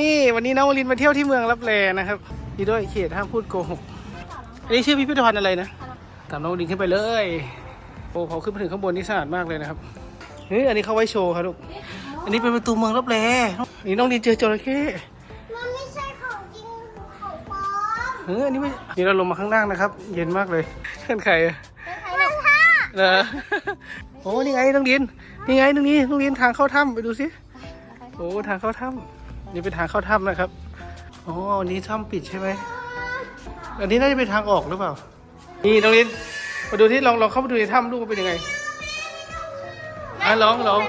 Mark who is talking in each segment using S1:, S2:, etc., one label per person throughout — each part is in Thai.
S1: นี่วันนี้น้องวลินมาเที่ยวที่เมืองรับแลนะครับนี่ด้วยเขตห้ามพูดโกหกอันนี้ชื่อพิพิธภัณฑ์อะไรนะตามน้องวลินขึ้นไปเลยโอ้เขาขึ้นไปถึงข้างบนนี่สะอาดมากเลยนะครับเฮ้ยอันนี้เขาไว้โชว์ครับลูกอันนี้เป็นประตูเมืองรับแลนี่น้องวลินเจอจระเข้
S2: มันไม่ใช่ของจริงของปลอม
S1: เฮ้ยอันนี้ไม่นี่เราลงมาข้างล่างนะครับ เย็นมากเลยเพื่อนใครอะ
S2: มันท่า
S1: เหรอโอ้นี่ไงน้องดินนี่ไงน้องนี้น้องดินทางเข้าถ้ำไปดูสิโอ้ทางเข้าถ้ำ นี่เป็นทางเข้าถ้ำนะครับ อ๋ออันนี้ถ้ำปิดใช่ไหม อันนี้น่าจะเป็นทางออกหรือเปล่า นี่น้องดินมาดูที่ลองลองเข้าไปดูในถ้ำลูกว่าเป็นยังไง อะลองลอง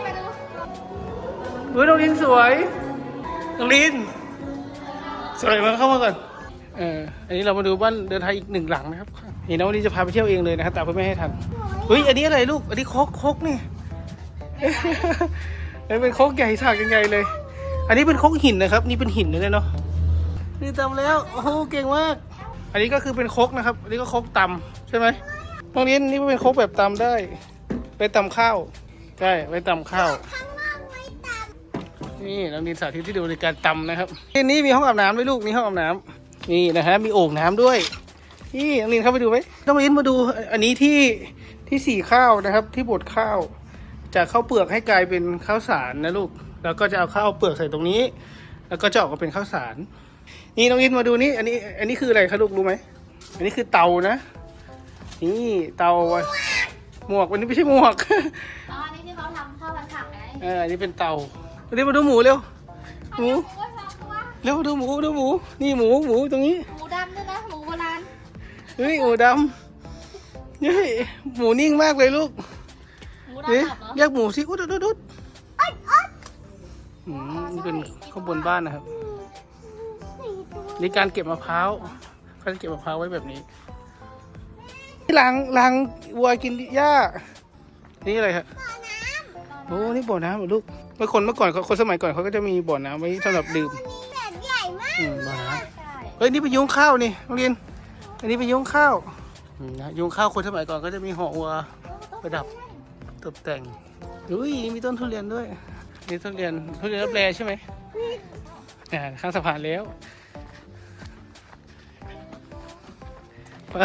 S1: เฮ้ยน้องดินสวย น้องดิน สวยมาเข้ามาก่อน เออ อันนี้เรามาดูบ้านเดินไทยอีกหนึ่งหลังนะครับนี่น้องดินจะพาไปเที่ยวเองเลยนะครับแต่เพื่อไม่ให้ทัน เฮ้ย อันนี้อะไรลูก อันนี้คกคกนี่เอ้ยเป็นคกใหญ่ฉากใหญ่เลย อันนี้เป็นโคกหินนะครับ นี่เป็นหินเลยเนาะนี่ตำแล้ว โอ้โหเก่งมาก อันนี้ก็คือเป็นโคกนะครับ อันนี้ก็โคกตำใช่ไหมตรงนี้นี่เป็นโคกแบบตำได้ ไปตำข้าวใช่ไปตำข้าว
S2: ข้างล่างไม่ต่ำ
S1: นี่น้องดินสาธิตที่ดูในการตำนะครับที่นี่มีห้องอาบน้ำด้วยลูกมีห้องอาบน้ำนี่นะฮะมีโอ่งน้ำด้วยนี่น้องดินเข้าไปดูไหมน้องดินมาดูอันนี้ที่ที่สีข้าวนะครับ ที่บดข้าว จากข้าวเปลือกให้กลายเป็นข้าวสารนะลูก แล้วก็จะเอาข้าวเปลือกใส่ตรงนี้ แล้วก็จะออกมาเป็นข้าวสาร นี่น้องอินมาดูนี่อันนี้ อันนี้คืออะไรคะลูกรู้ไหมอันนี้คือเตานะ นี่เตาหมวกอันนี้ไม่ใช่หมวก
S2: อ๋ออันนี้ที่เขาทำข้าวผัดผักไง
S1: เอออันนี้เป็นเตาเร็วมาดูหมูเร็วหมู
S2: หมูสองตัว
S1: เร็วดูหมูดูหมู นี่หมูหมูตรงนี้
S2: หมูดำด้วยนะหมูโบราณ
S1: เฮ้ยหมูดำเฮ้ยหมูนิ่งมากเลยลูก
S2: หมู
S1: เฮ้ย
S2: ดำแบบเหรอ
S1: เรียกหมูสิอุดอุดอุด อุดอืมนี่เป็นข้างบนบ้านนะครับ นี่การเก็บมะพร้าวเขาจะเก็บมะพร้าวไว้แบบนี้นี่ล้างล้างวัวกินหญ้า นี่อะไรครับโอ้นี่บ่อน้ำเหรอลูกเมื่อคนเมื่อก่อนเขาคนสมัยก่อนเขาก็จะมีบ่อน้ำไว้สำหรับดื่ม
S2: มีแบบใหญ่มาก
S1: อืมบ่อน้
S2: ใช่ำ
S1: เฮ้ยนี่เป็นยุ้งข้าวนี่โรงเรียน อันนี้เป็นยุ้งข้าวอืมนะยุ้งข้าวคนสมัยก่อนก็จะมีห่อวัวประดับตกแต่งอุ้ยมีต้นทุเรียนด้วย นี่ทุเรียนทุเรียนรับแลใช่ไหมอ่าข้างสะพานแล้วไป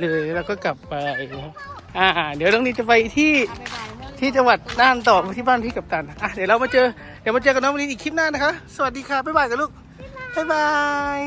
S1: เลยแล้วก็กลับไปนะครับอ่า เดี๋ยวน้องนี่จะไปที่
S2: เอาไปบายเมื่อ
S1: ที่จังหวัดน่านต่อที่บ้านพี่กับตันอะเดี๋ยวเรามาเจอเดี๋ยวมาเจอกันน้องวันนี้อีกคลิปหน้านะคะ สวัสดีค่ะบ๊ายบายกันลูกบ๊ายบาย